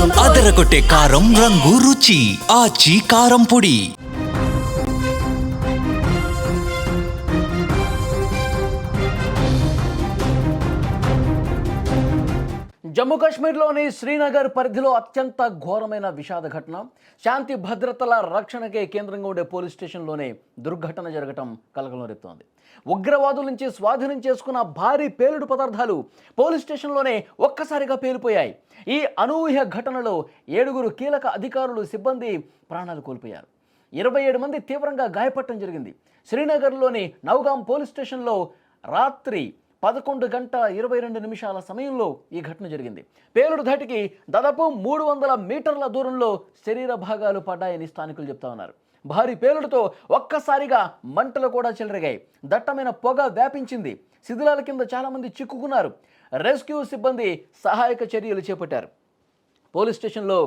ಅದರಗೊಟ್ಟೆ ಕಾರಂ ರಂಗು ರುಚಿ ಆಚಿ ಕಾರಂ ಪುಡಿ జమ్మూ కాశ్మీర్లోని శ్రీనగర్ పరిధిలో అత్యంత ఘోరమైన విషాద ఘటన. శాంతి భద్రతల రక్షణకే కేంద్రంగా ఉండే పోలీస్ స్టేషన్లోనే దుర్ఘటన జరగటం కలకలం రేపుతోంది ఉగ్రవాదుల నుంచి స్వాధీనం చేసుకున్న భారీ పేలుడు పదార్థాలు పోలీస్ స్టేషన్లోనే ఒక్కసారిగా పేలిపోయాయి. ఈ అనూహ్య ఘటనలో ఏడుగురు కీలక అధికారులు సిబ్బంది ప్రాణాలు కోల్పోయారు. ఇరవై ఏడు మంది తీవ్రంగా గాయపడటం జరిగింది. శ్రీనగర్లోని నౌగాం పోలీస్ స్టేషన్లో రాత్రి పదకొండు గంట ఇరవై రెండు నిమిషాల సమయంలో ఈ ఘటన జరిగింది. పేలుడు ధాటికి దాదాపు మూడు వందల మీటర్ల దూరంలో శరీర భాగాలు పడ్డాయని స్థానికులు చెప్తా ఉన్నారు. భారీ పేలుడుతో ఒక్కసారిగా మంటలు కూడా చెలరిగాయి. దట్టమైన పొగ వ్యాపించింది. శిథిలాల కింద చాలామంది చిక్కుకున్నారు. రెస్క్యూ సిబ్బంది సహాయక చర్యలు చేపట్టారు. పోలీస్ స్టేషన్లో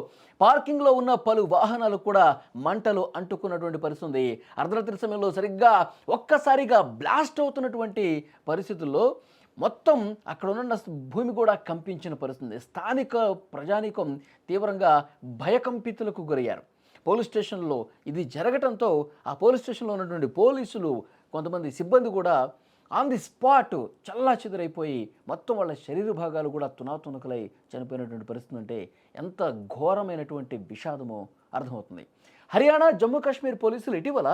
పార్కింగ్లో ఉన్న పలు వాహనాలు కూడా మంటలు అంటుకున్నటువంటి పరిస్థితి ఉంది. అర్ధరాత్రి సమయంలో సరిగ్గా ఒక్కసారిగా బ్లాస్ట్ అవుతున్నటువంటి పరిస్థితుల్లో మొత్తం అక్కడ ఉన్న భూమి కూడా కంపించిన పరిస్థితి స్థానిక ప్రజానీకం తీవ్రంగా భయకంపితులకు గురయ్యారు. పోలీస్ స్టేషన్లో ఇది జరగటంతో ఆ పోలీస్ స్టేషన్లో ఉన్నటువంటి పోలీసులు కొంతమంది సిబ్బంది కూడా ఆన్ ది స్పాట్ చల్లా చెదురైపోయి మొత్తం వాళ్ళ శరీర భాగాలు కూడా తునాతునకలై చనిపోయినటువంటి పరిస్థితి అంటే ఎంత ఘోరమైనటువంటి విషాదమో అర్థమవుతుంది. హర్యానా జమ్మూ కాశ్మీర్ పోలీసులు ఇటీవల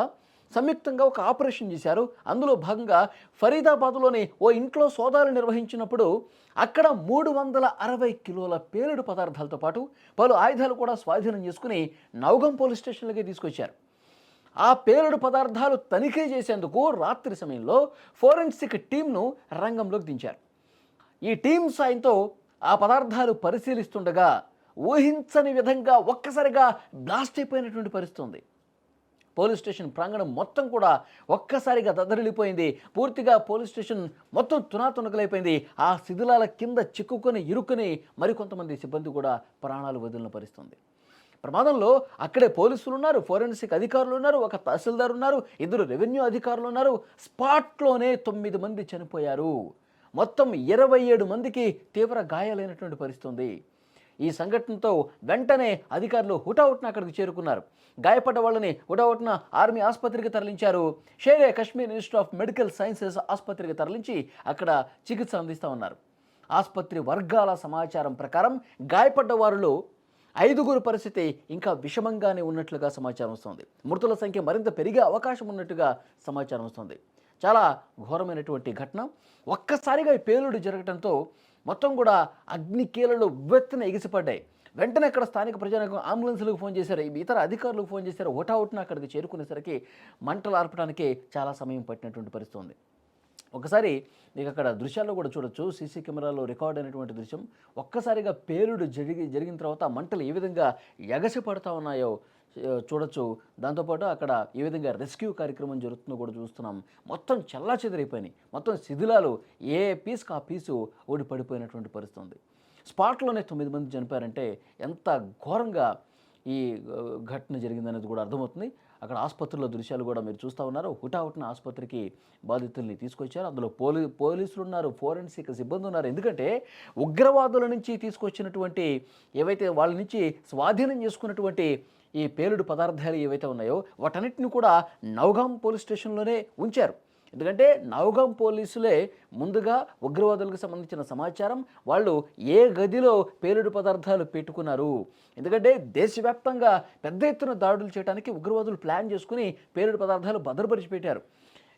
సంయుక్తంగా ఒక ఆపరేషన్ చేశారు. అందులో భాగంగా ఫరీదాబాద్లోని ఓ ఇంట్లో సోదాలు నిర్వహించినప్పుడు అక్కడ మూడు వందల అరవై కిలోల పేలుడు పదార్థాలతో పాటు పలు ఆయుధాలు కూడా స్వాధీనం చేసుకుని నౌగం పోలీస్ స్టేషన్లకి తీసుకొచ్చారు. ఆ పేలుడు పదార్థాలు తనిఖీ చేసేందుకు రాత్రి సమయంలో ఫోరెన్సిక్ టీంను రంగంలోకి దించారు. ఈ టీం సాయంతో ఆ పదార్థాలు పరిశీలిస్తుండగా ఊహించని విధంగా ఒక్కసారిగా బ్లాస్ట్ అయిపోయినటువంటి పరిస్థితి ఉంది పోలీస్ స్టేషన్ ప్రాంగణం మొత్తం కూడా ఒక్కసారిగా దదరిల్లిపోయింది పూర్తిగా పోలీస్ స్టేషన్ మొత్తం తునాతునకలైపోయింది. ఆ శిథిలాల కింద చిక్కుకొని ఇరుక్కుని మరికొంతమంది సిబ్బంది కూడా ప్రాణాలు వదిలిన పరిస్థితుంది. ప్రమాదంలో అక్కడే పోలీసులు ఉన్నారు ఫోరెన్సిక్ అధికారులు ఉన్నారు ఒక తహసీల్దార్ ఉన్నారు ఇద్దరు రెవెన్యూ అధికారులు ఉన్నారు స్పాట్లోనే తొమ్మిది మంది చనిపోయారు. మొత్తం ఇరవై ఏడు మందికి తీవ్ర గాయాలైనటువంటి పరిస్థితుంది ఈ సంఘటనతో వెంటనే అధికారులు హుటాహుట్న అక్కడికి చేరుకున్నారు. గాయపడ్డ వాళ్ళని హుటాహుట్న ఆర్మీ ఆసుపత్రికి తరలించారు. Shere Kashmir institute of medical sciences ఆసుపత్రికి తరలించి అక్కడ చికిత్స అందిస్తూ ఉన్నారు. ఆసుపత్రి వర్గాల సమాచారం ప్రకారం గాయపడ్డ వారిలో ఐదుగురు పరిస్థితి ఇంకా విషమంగానే ఉన్నట్లుగా సమాచారం వస్తుంది. మృతుల సంఖ్య మరింత పెరిగే అవకాశం ఉన్నట్టుగా సమాచారం వస్తుంది. చాలా ఘోరమైనటువంటి ఘటన. ఒక్కసారిగా ఈ పేలుడు జరగడంతో మొత్తం కూడా అగ్ని కీలలు ఉవ్వెత్తున ఎగిసిపడ్డాయి. వెంటనే అక్కడ స్థానిక ప్రజలకు అంబులెన్స్లకు ఫోన్ చేశారు. ఇతర అధికారులకు ఫోన్ చేశారు. ఓటావుట్న అక్కడికి చేరుకునేసరికి మంటలు ఆర్పడానికి చాలా సమయం పట్టినటువంటి పరిస్థితి ఉంది. ఒకసారి మీకు అక్కడ దృశ్యాల్లో కూడా చూడొచ్చు సీసీ కెమెరాలో రికార్డ్ అయినటువంటి దృశ్యం. ఒక్కసారిగా పేలుడు జరిగి జరిగిన తర్వాత మంటలు ఏ విధంగా ఎగసి పడతా ఉన్నాయో చూడొచ్చు. దాంతోపాటు అక్కడ ఏ విధంగా రెస్క్యూ కార్యక్రమం జరుగుతుందో కూడా చూస్తున్నాం. మొత్తం చల్లా చెదిరైపోయినాయి. మొత్తం శిథిలాలు ఏ పీస్కి ఆ పీసు ఓడి పడిపోయినటువంటి పరిస్థితి ఉంది స్పాట్లోనే తొమ్మిది మంది చనిపోయారంటే ఎంత ఘోరంగా ఈ ఘటన జరిగిందనేది కూడా అర్థమవుతుంది. అక్కడ ఆసుపత్రిలో దృశ్యాలు కూడా మీరు చూస్తూ ఉన్నారు. హుటాహుటిన ఆసుపత్రికి బాధితుల్ని తీసుకొచ్చారు. అందులో పోలీ పోలీసులు ఉన్నారు ఫోరెన్సిక్ సిబ్బంది ఉన్నారు. ఎందుకంటే ఉగ్రవాదుల నుంచి తీసుకొచ్చినటువంటి ఏవైతే వాళ్ళ నుంచి స్వాధీనం చేసుకున్నటువంటి ఈ పేలుడు పదార్థాలు ఏవైతే ఉన్నాయో వాటన్నిటిని కూడా నౌగాం పోలీస్ స్టేషన్లోనే ఉంచారు. ఎందుకంటే నౌగాం పోలీసులే ముందుగా ఉగ్రవాదులకు సంబంధించిన సమాచారం వాళ్ళు ఏ గదిలో పేలుడు పదార్థాలు పెట్టుకున్నారు. ఎందుకంటే దేశవ్యాప్తంగా పెద్ద ఎత్తున దాడులు చేయడానికి ఉగ్రవాదులు ప్లాన్ చేసుకుని పేలుడు పదార్థాలు భద్రపరిచి పెట్టారు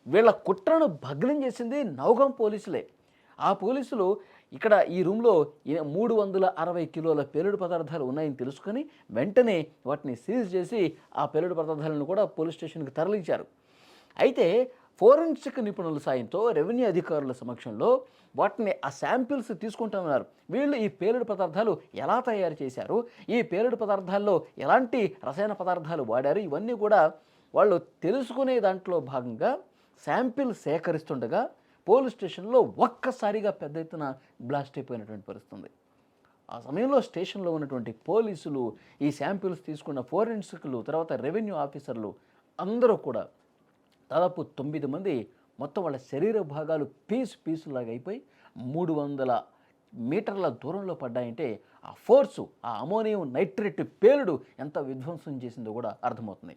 వీళ్ళ కుట్రను భగ్నం చేసింది నౌగాం పోలీసులే. ఆ పోలీసులు ఇక్కడ ఈ రూమ్లో మూడు వందల అరవై కిలోల పేలుడు పదార్థాలు ఉన్నాయని తెలుసుకొని వెంటనే వాటిని సీజ్ చేసి ఆ పేలుడు పదార్థాలను కూడా పోలీస్ స్టేషన్కి తరలించారు. అయితే ఫోరెన్సిక్ నిపుణుల సాయంతో రెవెన్యూ అధికారుల సమక్షంలో వాటిని ఆ శాంపిల్స్ తీసుకుంటున్నారు. వీళ్ళు ఈ పేలుడు పదార్థాలు ఎలా తయారు చేశారు? ఈ పేలుడు పదార్థాల్లో ఎలాంటి రసాయన పదార్థాలు వాడారు? ఇవన్నీ కూడా వాళ్ళు తెలుసుకునే దాంట్లో భాగంగా శాంపిల్ సేకరిస్తుండగా పోలీస్ స్టేషన్లో ఒక్కసారిగా పెద్ద ఎత్తున బ్లాస్ట్ అయిపోయినటువంటి పరిస్థితుంది. ఆ సమయంలో స్టేషన్లో ఉన్నటువంటి పోలీసులు ఈ శాంపిల్స్ తీసుకున్న ఫోరెన్సిక్లు తర్వాత రెవెన్యూ ఆఫీసర్లు అందరూ కూడా దాదాపు తొమ్మిది మంది మొత్తం వాళ్ళ శరీర భాగాలు పీస్ పీసులాగా అయిపోయి మూడు వందల మీటర్ల దూరంలో పడ్డాయంటే ఆ ఫోర్సు ఆ అమోనియం నైట్రేట్ పేలుడు ఎంత విధ్వంసం చేసిందో కూడా అర్థమవుతుంది.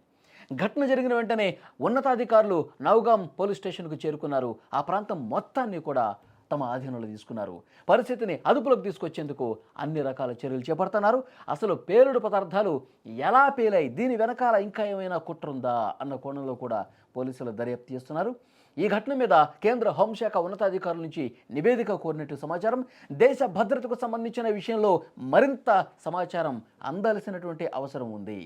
ఘటన జరిగిన వెంటనే ఉన్నతాధికారులు నౌగాం పోలీస్ స్టేషన్కు చేరుకున్నారు. ఆ ప్రాంతం మొత్తాన్ని కూడా తమ ఆధీనంలో తీసుకున్నారు. పరిస్థితిని అదుపులోకి తీసుకొచ్చేందుకు అన్ని రకాల చర్యలు చేపడుతున్నారు. అసలు పేలుడు పదార్థాలు ఎలా పేలాయి? దీని వెనకాల ఇంకా ఏమైనా కుట్రుందా అన్న కోణంలో కూడా పోలీసులు దర్యాప్తు చేస్తున్నారు. ఈ ఘటన మీద కేంద్ర హోంశాఖ ఉన్నతాధికారుల నుంచి నివేదిక కోరినట్టు సమాచారం. దేశ భద్రతకు సంబంధించిన విషయంలో మరింత సమాచారం అందాల్సినటువంటి అవసరం ఉంది.